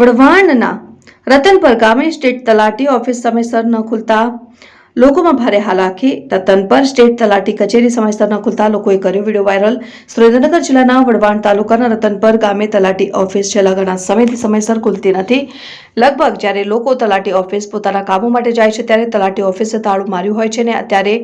વઢવાણના રતનપર ગામે સ્ટેટ તલાટી ઓફિસ સમયસર ન ખુલતા લોકોમાં ભારે હાલાકી. રતનપર સ્ટેટ તલાટી કચેરી સમયસર ન ખુલતા લોકોએ કર્યો વીડિયો વાયરલ. સુરેન્દ્રનગર જિલ્લાના વઢવાણ તાલુકાના રતનપર ગામે તલાટી ઓફિસ છેલ્લા ઘણા સમયથી સમયસર ખુલતી નથી. લગભગ જ્યારે લોકો તલાટી ઓફિસ પોતાના કામો માટે જાય છે ત્યારે તલાટી ઓફિસે તાળું માર્યું હોય છે ને અત્યારે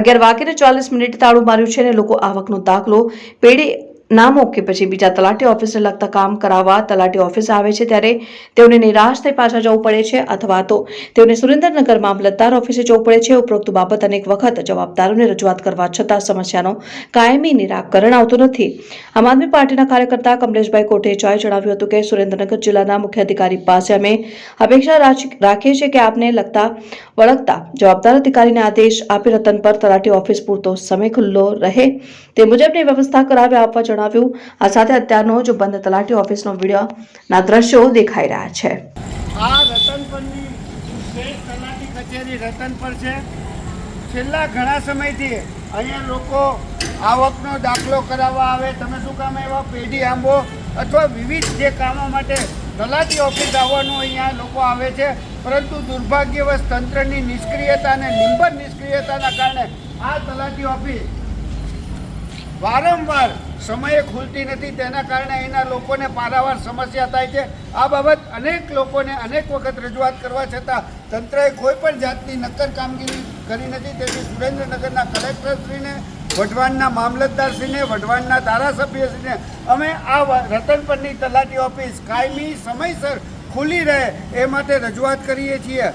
અગિયાર વાગ્યે ચાલીસ મિનિટ તાળું માર્યું છે ને લોકો આવકનો દાખલો, પેઢી નામો કે પછી બીજા તલાટી ઓફિસને લગતા કામ કરાવવા તલાટી ઓફિસ આવે છે ત્યારે તેઓને નિરાશ થઈ પાછા જવું પડે છે અથવા તો તેઓને સુરેન્દ્રનગર મામલતદાર ઓફિસે જવું પડે છે. ઉપરોક્ત બાબત અનેક વખત જવાબદારોને રજૂઆત કરવા છતાં સમસ્યાનો કાયમી નિરાકરણ આવતું નથી. આમ આદમી પાર્ટીના કાર્યકર્તા કમલેશભાઈ કોટેચાએ જણાવ્યું હતું કે સુરેન્દ્રનગર જિલ્લાના મુખ્ય અધિકારી પાસે અમે અપેક્ષા રાખીએ છીએ કે આપને લગતા વળગતા જવાબદાર અધિકારીને આદેશ આપી રતન પર તલાટી ઓફિસ પૂરતો સમય ખુલ્લો રહે તે મુજબની વ્યવસ્થા કરાવે આપવા જણાવ્યું આ સાથે અત્યારનો જ બંધ તલાટી ઓફિસનો વિડીયોના દ્રશ્યો દેખાઈ રહ્યા છે. આ રતનપરની સ્ટેટ તલાટી કચેરી રતનપર છે. છેલ્લા ઘણા સમયથી અહીંયા લોકો આવકનો દાખલો કરાવવા આવે. તમે શું કામ એવા પેઢી આંબો અથવા વિવિધ જે કામો માટે તલાટી ઓફિસ આવવાનું અહીંયા લોકો આવે છે. પરંતુ દુર્ભાગ્યવશ તંત્રની નિષ્ક્રિયતા અને નિંબર નિષ્ક્રિયતાના કારણે આ તલાટી ઓફિસ વારંવાર સમયે ખુલતી નથી, તેના કારણે અહીંના લોકોને પારાવાર સમસ્યા થાય છે. આ બાબત અનેક લોકોને અનેક વખત રજૂઆત કરવા છતાં તંત્રએ કોઈ પણ જાતની નક્કર કામગીરી કરી નથી. તેથી સુરેન્દ્રનગરના કલેક્ટરશ્રીને, વઢવાણના મામલતદારશ્રીને, વઢવાણના ધારાસભ્યશ્રીને અમે આ રતન રતનપરની તલાટી ઓફિસ કાયમી સમયસર ખુલી રહે એ માટે રજૂઆત કરીએ છીએ.